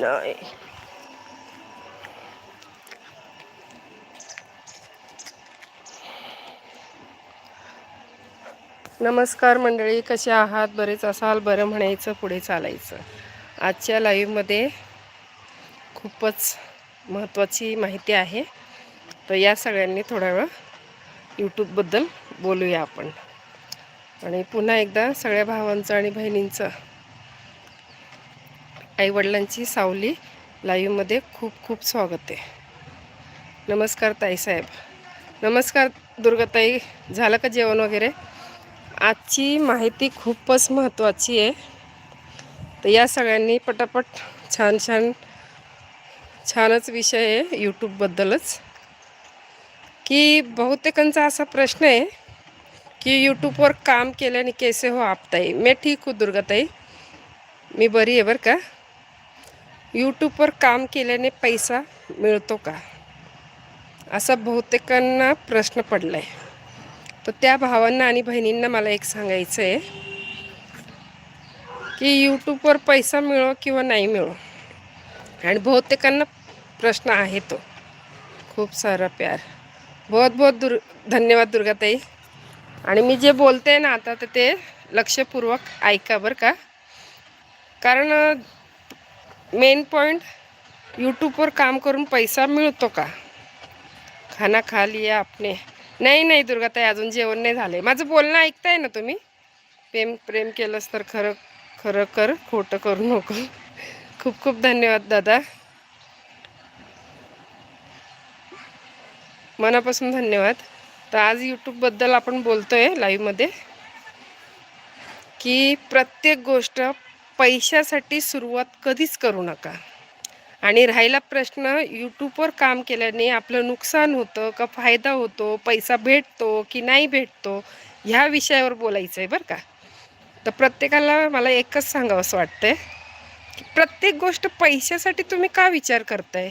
नाही नमस्कार मंडळी कसे आहात? बरेच असाल बरं म्हणायचं पुढे चालायचं. आजच्या लाईव्हमध्ये खूपच महत्त्वाची माहिती आहे. तर या सगळ्यांनी थोडा वेळ यूट्यूबबद्दल बोलूया आपण. आणि पुन्हा एकदा सगळ्या भावांचं आणि बहिणींचं आईवडिलांची सावली लाईव्हमध्ये खूप खूप स्वागत आहे. नमस्कार ताईसाहेब. नमस्कार दुर्गाताई झालं का जेवण वगैरे? आजची माहिती खूपच महत्त्वाची आहे. तर या सगळ्यांनी पटापट छान छान छानच विषय आहे यूट्यूबबद्दलच की बहुतेकांचा असा प्रश्न आहे की यूट्यूबवर काम केल्याने कैसे हो आपताई? मी ठीक हो दुर्गाताई. मी बरी आहे बरं का? यूट्यूबवर काम केल्याने पैसा मिळतो का? असा बहुतेकांना प्रश्न पडला आहे तर त्या भावांना आणि बहिणींना मला एक सांगायचं आहे की यूट्यूबवर पैसा मिळो किंवा नाही मिळो. आणि बहुतेकांना प्रश्न आहे तो. खूप सारा प्यार. बहुत बहुत दुर् धन्यवाद दुर्गाताई. आणि मी जे बोलते ना आता तर ते लक्षपूर्वक ऐका बरं का. कारण मेन पॉईंट यूट्यूबवर काम करून पैसा मिळतो का? खाना खा लिया आपने. नाही नाही दुर्गाताई अजून जेवण नाही झाले माझं बोलणं ऐकताय ना तुम्ही? प्रेम प्रेम केलंस तर खरं खरं कर खोटं करू नको. खूप खूप धन्यवाद दादा. मनापासून धन्यवाद. तर आज यूट्यूबबद्दल आपण बोलतो आहे लाईव्हमध्ये की प्रत्येक गोष्ट पैशासाठी सुरुवात कधीच करू नका. आणि राहिला प्रश्न यूट्यूबवर काम केल्याने आपलं नुकसान होतं का फायदा होतो पैसा भेटतो की नाही भेटतो ह्या विषयावर बोलायचं आहे बरं का. तर प्रत्येकाला मला एकच सांगावं असं वाटतंय की प्रत्येक गोष्ट पैशासाठी तुम्ही का विचार करताय?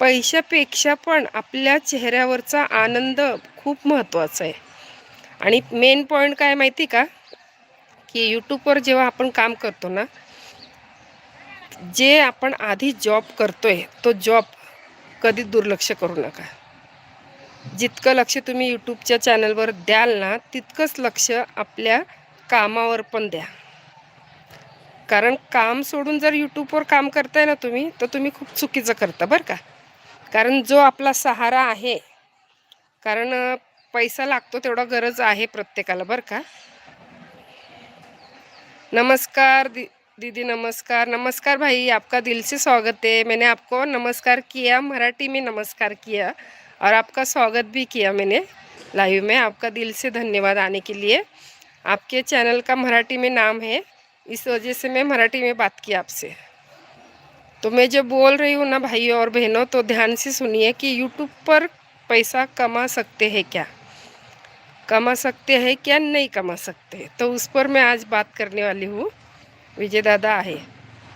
पैशापेक्षा पण आपल्या चेहऱ्यावरचा आनंद खूप महत्त्वाचा आहे. आणि मेन पॉईंट काय माहिती का? की यूट्यूबवर जेव्हा आपण काम करतो ना जे आपण आधी जॉब करतोय तो जॉब कधी दुर्लक्ष करू नका. जितकं लक्ष तुम्ही यूट्यूबच्या चॅनलवर द्याल ना तितकंच लक्ष आपल्या कामावर पण द्या. कारण काम सोडून जर यूट्यूबवर काम करताय ना तुम्ही तर तुम्ही खूप चुकीचं करता बरं का. कारण जो आपला सहारा आहे कारण पैसा लागतो तेवढा गरज आहे प्रत्येकाला बरं का. नमस्कार दी दीदी नमस्कार नमस्कार भाई, आपका दिल से स्वागत है। मैंने आपको नमस्कार किया, मराठी में नमस्कार किया और आपका स्वागत भी किया मैंने लाइव में। आपका दिल से धन्यवाद आने के लिए। आपके चैनल का मराठी में नाम है, इस वजह से मैं मराठी में बात की आपसे। तो मैं जो बोल रही हूँ ना भाइयों और बहनों तो ध्यान से सुनिए कि यूट्यूब पर पैसा कमा सकते हैं क्या? कमा सकते हैं क्या? नहीं कमा सकते। तो उस पर मैं आज बात करने वाली हूँ। विजयदादा आहे.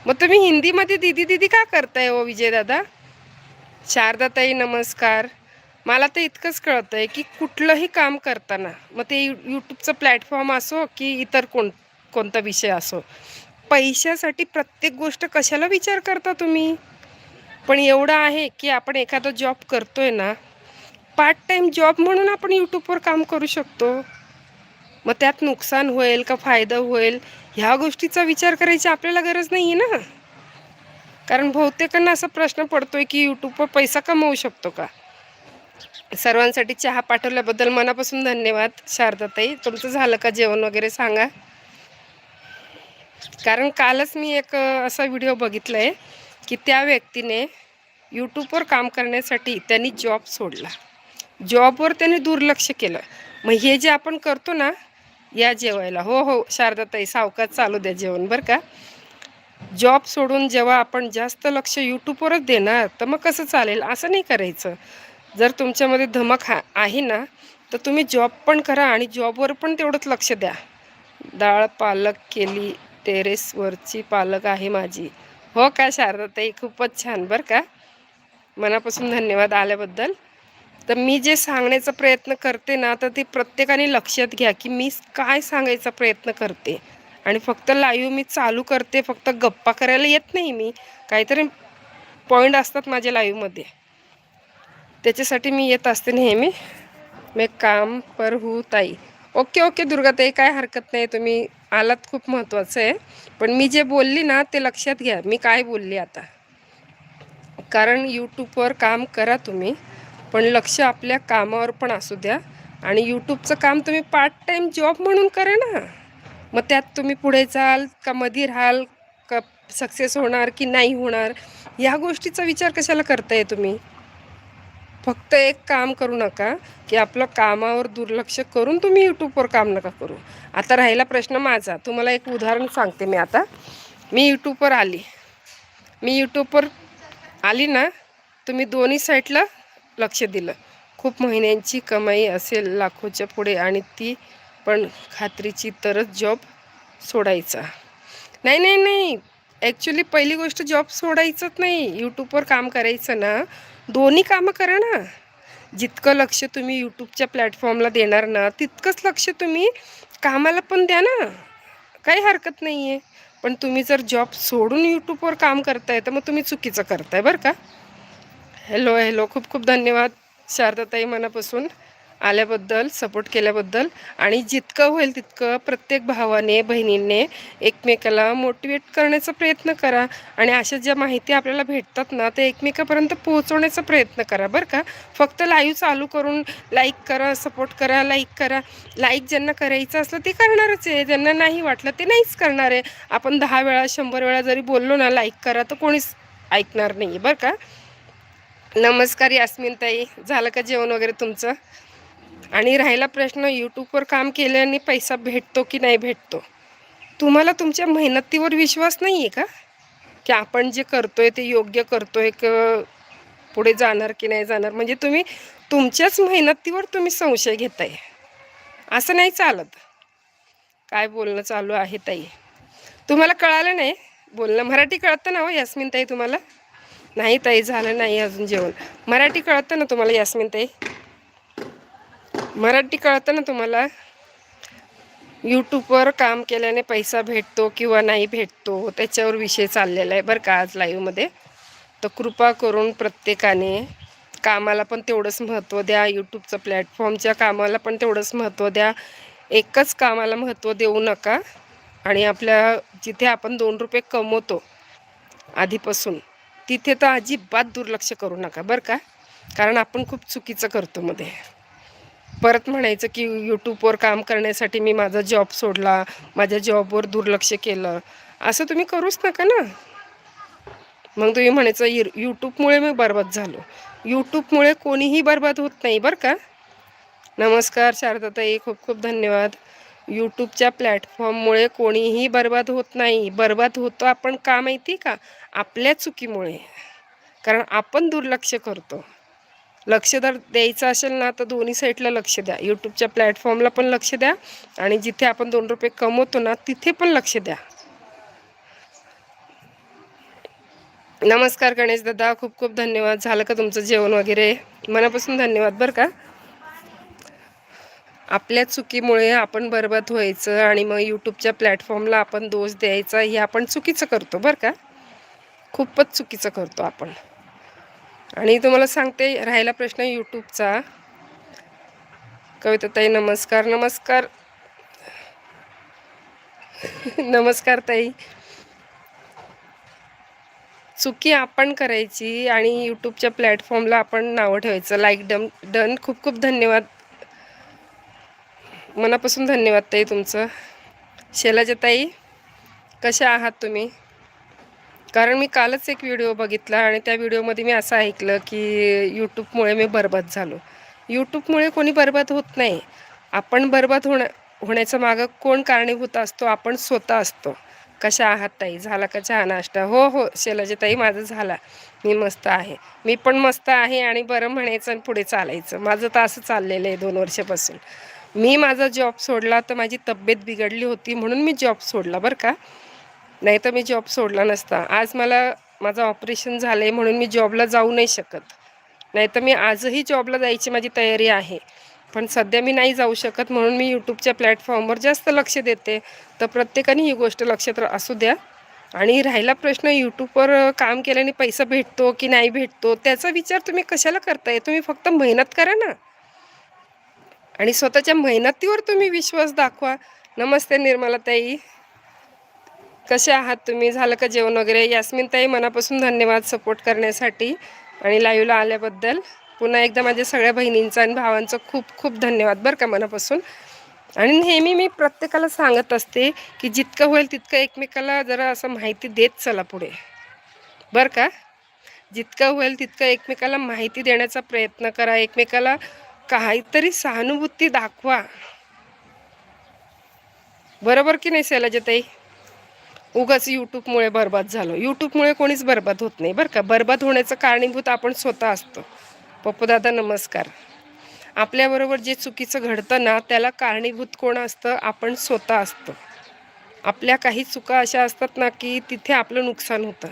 मग तुम्ही हिंदीमध्ये दीदी दीदी का करताय हो विजयदादा? शारदाताई नमस्कार. मला तर इतकंच कळतं आहे की कुठलंही काम करताना मग ते यू यूट्यूबचं प्लॅटफॉर्म असो की इतर कोण कोणता विषय असो पैशासाठी प्रत्येक गोष्ट कशाला विचार करता तुम्ही? पण एवढं आहे की आपण एखादा जॉब करतोय ना पार्ट टाईम जॉब म्हणून आपण यूट्यूबवर काम करू शकतो. मग त्यात नुकसान होईल का फायदा होईल? ह्या गोष्टीचा विचार करायची आपल्याला गरज नाही आहे ना. कारण बहुतेकांना असा प्रश्न पडतो आहे की यूट्यूबवर पैसा कमवू शकतो का? सर्वांसाठी चहा पाठवल्याबद्दल मनापासून धन्यवाद शारदाताई. तुमचं झालं का जेवण वगैरे सांगा. कारण कालच मी एक असा व्हिडिओ बघितला आहे की त्या व्यक्तीने यूट्यूबवर काम करण्यासाठी त्यांनी जॉब सोडला. जॉबवर त्याने दुर्लक्ष केलं. मग हे जे आपण करतो ना या जेवायला. हो हो शारदाताई सावकाच चालू द्या जेवण बरं का. जॉब सोडून जेव्हा आपण जास्त लक्ष यूट्यूबवरच देणार तर मग कसं चालेल? असं नाही करायचं. जर तुमच्यामध्ये धमक हा आहे ना तर तुम्ही जॉब पण करा आणि जॉबवर पण तेवढंच लक्ष द्या. डाळ पालक केली टेरेसवरची पालक आहे माझी. हो का शारदाताई? खूपच छान बरं का. मनापासून धन्यवाद आल्याबद्दल. तर मी जे सांगण्याचा प्रयत्न करते ना तर ते प्रत्येकाने लक्षात घ्या की मी काय सांगायचा प्रयत्न करते. आणि फक्त लाईव्ह मी चालू करते फक्त गप्पा करायला येत नाही मी. काहीतरी पॉईंट असतात माझ्या लाईव्हमध्ये त्याच्यासाठी मी येत असते नेहमी. मी काम पर हू ताई. ओके ओके दुर्गाताई काय हरकत नाही. तुम्ही आलात खूप महत्त्वाचं आहे. पण मी जे बोलली ना ते लक्षात घ्या. मी काय बोलली आता? कारण यूट्यूबवर काम करा तुम्ही. पण लक्ष आपल्या कामावर पण असू द्या. आणि यूट्यूबचं काम तुम्ही पार्ट टाईम जॉब म्हणून करा ना. मग त्यात तुम्ही पुढे जाल का मध्ये राहाल का सक्सेस होणार की नाही होणार या गोष्टीचा विचार कशाला करताय तुम्ही? फक्त एक काम करू नका की आपलं कामावर दुर्लक्ष करून तुम्ही यूट्यूबवर काम नका करू. आता राहिला प्रश्न माझा. तुम्हाला एक उदाहरण सांगते मी आता. मी यूट्यूबवर आली. मी यूट्यूबवर आली ना तुम्ही दोन्ही साईडला लक्ष दिलं. खूप महिन्यांची कमाई असेल लाखोच्या पुढे आणि ती पण खात्रीची तरच जॉब सोडायचा. नाही नाही नाही. ॲक्च्युली पहिली गोष्ट जॉब सोडायचंच नाही. यूट्यूबवर काम करायचं ना. दोन्ही कामं करा ना. जितकं लक्ष तुम्ही यूट्यूबच्या प्लॅटफॉर्मला देणार ना तितकंच लक्ष तुम्ही कामाला पण द्या ना. काही हरकत नाही आहे पण तुम्ही जर जॉब सोडून यूट्यूबवर काम करताय तर मग तुम्ही चुकीचं करताय बरं का? Hello hello. खूप खूप धन्यवाद शारदाताई मनापासून आल्याबद्दल सपोर्ट केल्याबद्दल. आणि जितकं होईल तितकं प्रत्येक भावाने बहिणीने एकमेकाला मोटिवेट करण्याचा प्रयत्न करा. आणि अशा ज्या माहिती आपल्याला भेटतात ना ते एकमेकापर्यंत पोहोचवण्याचा प्रयत्न करा बरं का? फक्त लाईव्ह चालू करून लाईक करा सपोर्ट करा लाईक करा. लाईक ज्यांना करायचं असलं ते करणारच आहे. ज्यांना नाही वाटलं ते नाहीच करणार आहे. आपण दहा वेळा शंभर वेळा जरी बोललो ना लाईक करा तर कोणीच ऐकणार नाही आहे बरं का? नमस्कार यास्मिन ताई झालं का जेवण वगैरे तुमचं? आणि राहिला प्रश्न यूट्यूबवर काम केल्याने पैसा भेटतो की नाही भेटतो? तुम्हाला तुमच्या मेहनतीवर विश्वास नाही आहे का? की आपण जे करतोय ते योग्य करतोय क पुढे जाणार की नाही जाणार? म्हणजे तुम्ही तुमच्याच मेहनतीवर तुम्ही संशय घेताय. असं नाही चालत. काय बोलणं चालू आहे ताई? तुम्हाला कळालं नाही? बोलणं मराठी कळतं ना हो यास्मिन ताई तुम्हाला? नाही ताई झालं नाही अजून जेवण. मराठी कळतं ना तुम्हाला यास्मिन ताई? मराठी कळतं ना तुम्हाला? यूट्यूबवर काम केल्याने पैसा भेटतो किंवा नाही भेटतो त्याच्यावर विषय चाललेला आहे बरं का आज लाईव्हमध्ये तर कृपा करून प्रत्येकाने कामाला पण तेवढंच महत्त्व द्या यूट्यूबचं प्लॅटफॉर्मच्या कामाला पण तेवढंच महत्त्व द्या. एकच कामाला महत्त्व देऊ नका. आणि आपल्या जिथे आपण दोन रुपये कमवतो आधीपासून तिथे तर अजिबात दुर्लक्ष करू नका बरं का? कारण आपण खूप चुकीचं करतो मध्ये. परत म्हणायचं की यूट्यूबवर काम करण्यासाठी मी माझा जॉब सोडला माझ्या जॉबवर दुर्लक्ष केलं असं तुम्ही करूच नका ना. मग तुम्ही म्हणायचं यू यूट्यूबमुळे मी बरबाद झालो. यूट्यूबमुळे कोणीही बरबाद होत नाही बरं का? नमस्कार शारदाताई खूप खूप धन्यवाद. यूट्यूबच्या प्लॅटफॉर्ममुळे कोणीही बर्बाद होत नाही. बर्बाद होतो आपण का माहिती का? आपल्या चुकीमुळे. कारण आपण दुर्लक्ष करतो. लक्ष जर द्यायचं असेल ना तर दोन्ही साईडला लक्ष द्या. यूट्यूबच्या प्लॅटफॉर्मला पण लक्ष द्या. आणि जिथे आपण दोन रुपये कमवतो ना तिथे पण लक्ष द्या. नमस्कार गणेश दादा. खूप खूप धन्यवाद. झालं का तुमचं जेवण वगैरे? मनापासून धन्यवाद बरं का? आपल्या चुकीमुळे आपण बरबाद व्हायचं आणि मग यूट्यूबच्या प्लॅटफॉर्मला आपण दोष द्यायचा हे आपण चुकीचं करतो बरं का? खूपच चुकीचं करतो आपण. आणि तुम्हाला सांगते राहिला प्रश्न यूट्यूबचा कविता ताई नमस्कार नमस्कार. नमस्कार ताई. चुकी आपण करायची आणि यूट्यूबच्या प्लॅटफॉर्मला आपण नावं ठेवायचं. लाईक डन डन खूप खूप धन्यवाद. मनापासून धन्यवाद ताई तुमचं. शैलाजा ताई कशा आहात तुम्ही? कारण मी कालच एक व्हिडिओ बघितला आणि त्या व्हिडिओमध्ये मी असं ऐकलं की यूट्यूबमुळे मी बरबाद झालो. यूट्यूबमुळे कोणी बरबाद होत नाही. आपण बरबाद होण्या होण्याचं मागं कोण कारणीभूत असतो? आपण स्वतः असतो. कशा आहात ताई? झाला का चहा नाश्ता? हो हो शैलाजा ताई माझं झाला. मी मस्त आहे. मी पण मस्त आहे आणि बरं म्हणायचं आणि पुढे चालायचं. माझं तर असं चाललेलं आहे दोन वर्षापासून. मी माझा जॉब सोडला तर माझी तब्येत बिघडली होती म्हणून मी जॉब सोडला बरं का. नाही तर मी जॉब सोडला नसता. आज मला माझं ऑपरेशन झालं आहे म्हणून मी जॉबला जाऊ नाही शकत. नाही तर मी आजही जॉबला जायची माझी तयारी आहे. पण सध्या मी नाही जाऊ शकत म्हणून मी यूट्यूबच्या प्लॅटफॉर्मवर जास्त लक्ष देते. तर प्रत्येकाने ही गोष्ट लक्षात असू द्या. आणि राहिला प्रश्न यूट्यूबवर काम केल्याने पैसा भेटतो की नाही भेटतो? त्याचा विचार तुम्ही कशाला करताय? तुम्ही फक्त मेहनत करा ना. आणि स्वतःच्या मेहनतीवर तुम्ही विश्वास दाखवा. नमस्ते निर्मलाताई. कसे आहात तुम्ही? झालं का जेवण वगैरे? यास्मिन ताई मनापासून धन्यवाद सपोर्ट करण्यासाठी आणि लाईव्हला आल्याबद्दल. पुन्हा एकदा माझ्या सगळ्या बहिणींचं आणि भावांचं खूप खूप धन्यवाद बरं का मनापासून. आणि नेहमी मी प्रत्येकाला सांगत असते की जितकं होईल तितकं एकमेकाला जरा असं माहिती देत चला पुढे. बरं का? जितकं होईल तितकं एकमेकाला माहिती देण्याचा प्रयत्न करा. एकमेकाला काहीतरी सहानुभूती दाखवा. बरोबर की नाही सैलाजताई उगाच यूट्यूबमुळे बरबाद झालो. यूट्यूबमुळे कोणीच बरबाद होत नाही बरं का. बरबाद होण्याचं कारणीभूत आपण स्वतः असतो. पप्पूदादा नमस्कार. आपल्याबरोबर जे चुकीचं घडतं ना त्याला कारणीभूत कोण असतं? आपण स्वतः असतो. आपल्या काही चुका अशा असतात ना की तिथे आपलं नुकसान होतं.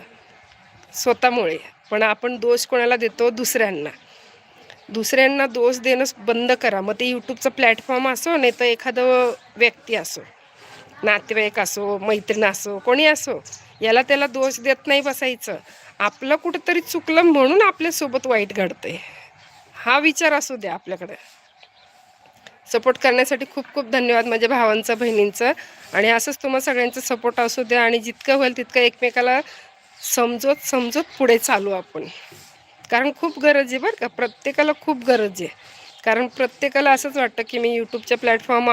स्वतःमुळे. पण आपण दोष कोणाला देतो? दुसऱ्यांना. दुसऱ्यांना दोष देणं बंद करा. मग ते यूट्यूबचं प्लॅटफॉर्म असो नाही तर एखादं व्यक्ती असो नातेवाईक असो मैत्रीण असो कोणी असो याला त्याला दोष देत नाही बसायचं. आपलं कुठंतरी चुकलं म्हणून आपल्यासोबत वाईट घडतंय. हा विचार असू द्या आपल्याकडे. सपोर्ट करण्यासाठी खूप खूप धन्यवाद माझ्या भावांचं बहिणींचं. आणि असंच तुम्हाला सगळ्यांचं सपोर्ट असू द्या आणि जितकं होईल तितकं एकमेकाला समजत समजत पुढे चालू आपण. कारण खूप गरज आहे बरं का. प्रत्येकाला खूप गरज आहे. कारण प्रत्येकाला असंच वाटतं की मी यूट्यूबच्या प्लॅटफॉर्म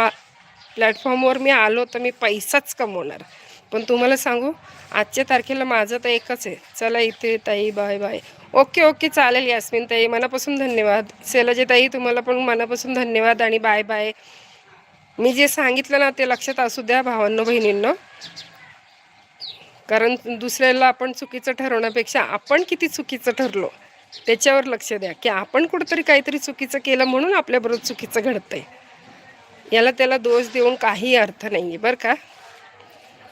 प्लॅटफॉर्मवर मी आलो तर मी पैसाच कमवणार. पण तुम्हाला सांगू आजच्या तारखेला माझं तर एकच आहे. चला इथे ताई बाय बाय ओके ओके चालेल यास्मिन ताई. मनापासून धन्यवाद. सेलाजे ताई तुम्हाला पण मनापासून धन्यवाद आणि बाय बाय मी जे सांगितलं ना ते लक्षात असू द्या भावांनो बहिणींनो. कारण दुसऱ्याला आपण चुकीचं ठरवण्यापेक्षा आपण किती चुकीचं ठरलो. त्याच्यावर लक्ष द्या की आपण कुठंतरी काहीतरी चुकीचं केलं म्हणून आपल्याबरोबर चुकीचं घडतंय. याला त्याला दोष देऊन काही अर्थ नाही आहे बरं का?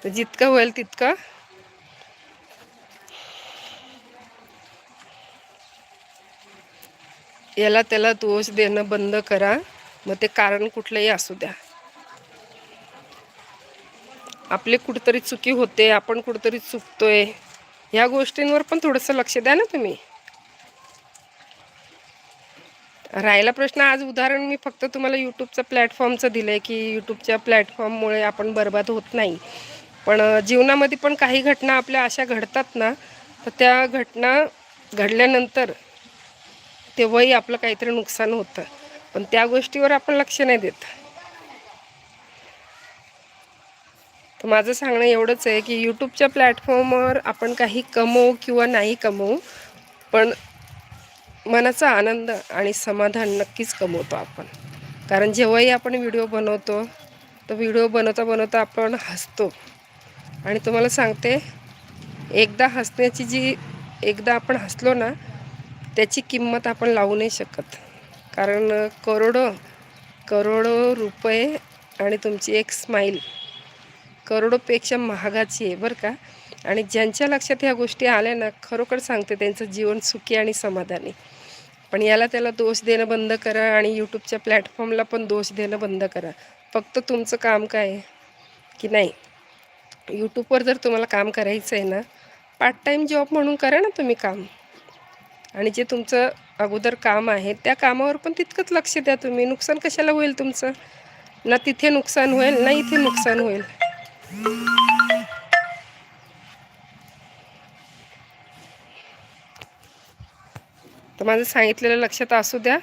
तर जितकं होईल तितकं याला त्याला दोष देणं बंद करा. मग ते कारण कुठलंही असू द्या. आपली कुठंतरी चुकी होते आपण कुठंतरी चुकतोय ह्या गोष्टींवर पण थोडंसं लक्ष द्या ना तुम्ही. राहिला प्रश्न आज उदाहरण मी फक्त तुम्हाला यूट्यूबचं प्लॅटफॉर्मचं दिलं आहे की यूट्यूबच्या प्लॅटफॉर्ममुळे आपण बर्बाद होत नाही. पण जीवनामध्ये पण काही घटना आपल्या अशा घडतात ना तर त्या घटना घडल्यानंतर तेव्हाही आपलं काहीतरी नुकसान होतं. पण त्या गोष्टीवर आपण लक्ष नाही देत. तर माझं सांगणं एवढंच आहे की यूट्यूबच्या प्लॅटफॉर्मवर आपण काही कमवू किंवा नाही कमवू पण मनाचा आनंद आणि समाधान नक्कीच कमवतो आपण. कारण जेव्हाही आपण व्हिडिओ बनवतो तो व्हिडिओ बनवता बनवता आपण हसतो. आणि तुम्हाला सांगते एकदा हसण्याची जी एकदा आपण हसलो ना त्याची किंमत आपण लावू नाही शकत. कारण करोडो करोडो रुपये आणि तुमची एक स्माईल करोडोपेक्षा महागाची आहे बरं का? आणि ज्यांच्या लक्षात ह्या गोष्टी आल्या ना खरोखर सांगते त्यांचं जीवन सुखी आणि समाधानी. पण याला त्याला दोष देणं बंद करा आणि यूट्यूबच्या प्लॅटफॉर्मला पण दोष देणं बंद करा. फक्त तुमचं काम काय आहे? की नाही? यूट्यूबवर जर तुम्हाला काम करायचं आहे ना पार्ट टाईम जॉब म्हणून करा ना तुम्ही काम. आणि जे तुमचं अगोदर काम आहे त्या कामावर पण तितकंच लक्ष द्या तुम्ही. नुकसान कशाला होईल तुमचं? ना तिथे नुकसान होईल ना इथे नुकसान होईल. तर माझं सांगितलेलं लक्षात असू द्या.